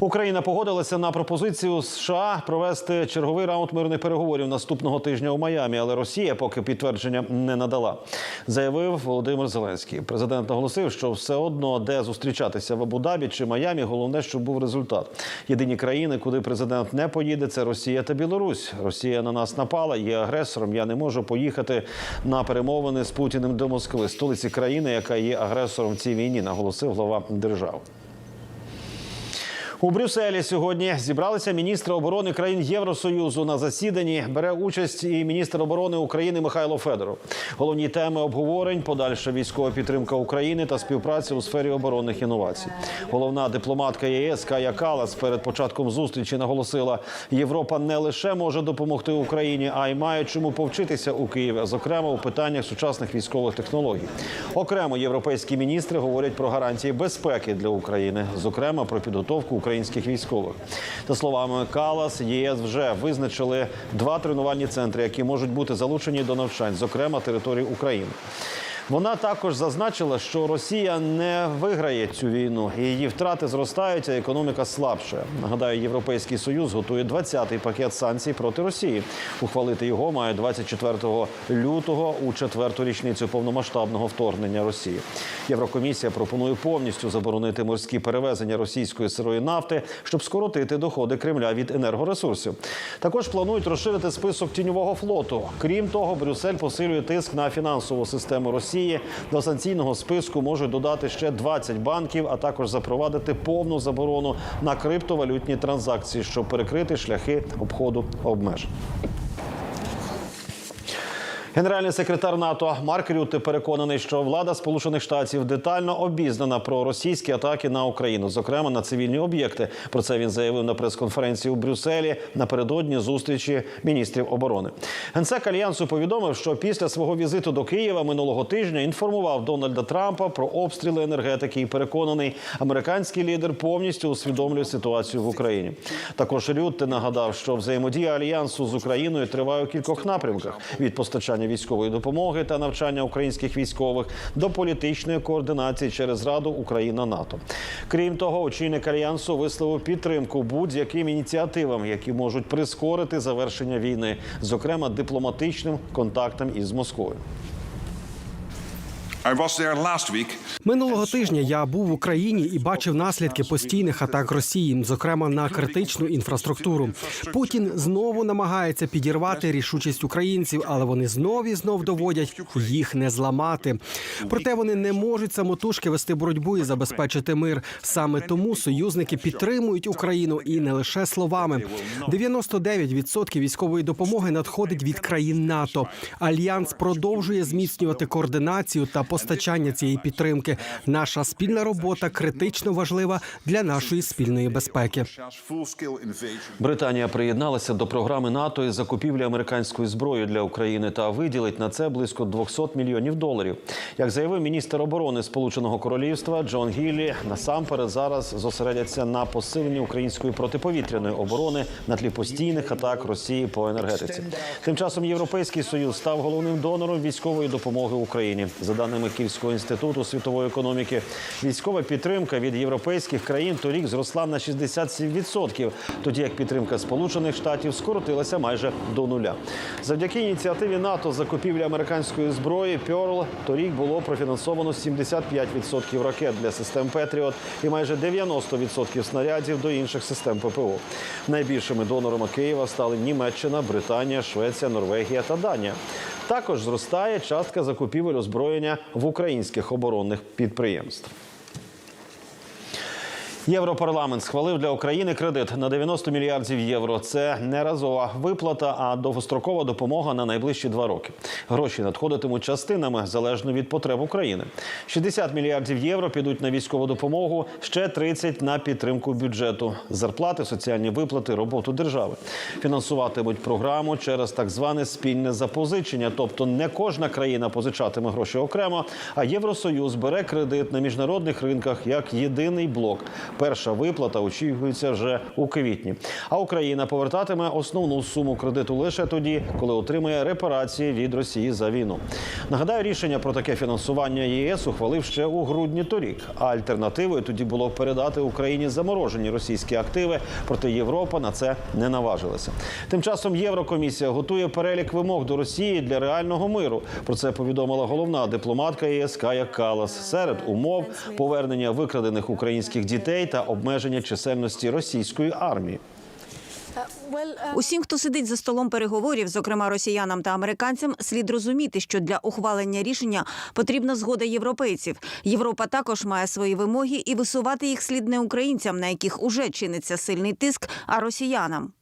Україна погодилася на пропозицію США провести черговий раунд мирних переговорів наступного тижня у Майамі, але Росія поки підтвердження не надала. Заявив Володимир Зеленський. Президент наголосив, що все одно де зустрічатися в Абу-Дабі чи Майамі. Головне, щоб був результат. Єдині країни, куди президент не поїде, це Росія та Білорусь. Росія на нас напала, є агресором. Я не можу поїхати на перемовини з Путіним до Москви, столиці країни, яка є агресором в цій війні, наголосив глава держави. У Брюсселі сьогодні зібралися міністри оборони країн Євросоюзу на засіданні. Бере участь і міністр оборони України Михайло Федоров. Головні теми обговорень: подальша військова підтримка України та співпраця у сфері оборонних інновацій. Головна дипломатка ЄС Кая Калас перед початком зустрічі наголосила: Європа не лише може допомогти Україні, а й має чому повчитися у Києві, зокрема у питаннях сучасних військових технологій. Окремо європейські міністри говорять про гарантії безпеки для України, зокрема про підготовку українських військових. За словами Калас, ЄС вже визначили два тренувальні центри, які можуть бути залучені до навчань, зокрема території України. Вона також зазначила, що Росія не виграє цю війну, і її втрати зростають, а економіка слабше. Нагадаю, Європейський Союз готує 20-й пакет санкцій проти Росії. Ухвалити його має 24 лютого у четверту річницю повномасштабного вторгнення Росії. Єврокомісія пропонує повністю заборонити морські перевезення російської сирої нафти, щоб скоротити доходи Кремля від енергоресурсів. Також планують розширити список тіньового флоту. Крім того, Брюссель посилює тиск на фінансову систему Росії. До санкційного списку можуть додати ще 20 банків, а також запровадити повну заборону на криптовалютні транзакції, щоб перекрити шляхи обходу обмежень. Генеральний секретар НАТО Марк Рютте переконаний, що влада Сполучених Штатів детально обізнана про російські атаки на Україну, зокрема на цивільні об'єкти. Про це він заявив на прес-конференції у Брюсселі напередодні зустрічі міністрів оборони. Генсек альянсу повідомив, що після свого візиту до Києва минулого тижня інформував Дональда Трампа про обстріли енергетики і переконаний, американський лідер повністю усвідомлює ситуацію в Україні. Також Рютте нагадав, що взаємодія альянсу з Україною триває у кількох напрямках від постачання військової допомоги та навчання українських військових до політичної координації через Раду Україна НАТО. Крім того, очільник альянсу висловив підтримку будь-яким ініціативам, які можуть прискорити завершення війни, зокрема дипломатичним контактам із Москвою. Минулого тижня я був в Україні і бачив наслідки постійних атак Росії, зокрема на критичну інфраструктуру. Путін знову намагається підірвати рішучість українців, але вони знов і знов доводять їх не зламати. Проте вони не можуть самотужки вести боротьбу і забезпечити мир. Саме тому союзники підтримують Україну і не лише словами. 99% військової допомоги надходить від країн НАТО. Альянс продовжує зміцнювати координацію та постачання цієї підтримки. Наша спільна робота критично важлива для нашої спільної безпеки. Британія приєдналася до програми НАТО із закупівлі американської зброї для України та виділить на це близько 200 мільйонів доларів. Як заявив міністр оборони Сполученого Королівства Джон Гіллі, насамперед зараз зосередяться на посиленні української протиповітряної оборони на тлі постійних атак Росії по енергетиці. Тим часом Європейський союз став головним донором військової допомоги Україні. За даними Київського інституту світової економіки, військова підтримка від європейських країн торік зросла на 67%, тоді як підтримка Сполучених Штатів скоротилася майже до нуля. Завдяки ініціативі НАТО закупівлі американської зброї Pearl торік було профінансовано 75% ракет для систем Петріот і майже 90% снарядів до інших систем ППО. Найбільшими донорами Києва стали Німеччина, Британія, Швеція, Норвегія та Данія. Також зростає частка закупівель озброєння в українських оборонних підприємств. Європарламент схвалив для України кредит на 90 мільярдів євро. Це не разова виплата, а довгострокова допомога на найближчі два роки. Гроші надходитимуть частинами залежно від потреб України. 60 мільярдів євро підуть на військову допомогу, ще 30 – на підтримку бюджету, зарплати, соціальні виплати, роботу держави. Фінансуватимуть програму через так зване спільне запозичення. Тобто не кожна країна позичатиме гроші окремо, а Євросоюз бере кредит на міжнародних ринках як єдиний блок. Перша виплата очікується вже у квітні. А Україна повертатиме основну суму кредиту лише тоді, коли отримає репарації від Росії за війну. Нагадаю, рішення про таке фінансування ЄС ухвалив ще у грудні торік. А альтернативою тоді було передати Україні заморожені російські активи, проте Європа на це не наважилася. Тим часом Єврокомісія готує перелік вимог до Росії для реального миру. Про це повідомила головна дипломатка ЄС Кая Калас. Серед умов повернення викрадених українських та обмеження чисельності російської армії. Усім, хто сидить за столом переговорів, зокрема росіянам та американцям, слід розуміти, що для ухвалення рішення потрібна згода європейців. Європа також має свої вимоги, і висувати їх слід не українцям, на яких уже чиниться сильний тиск, а росіянам.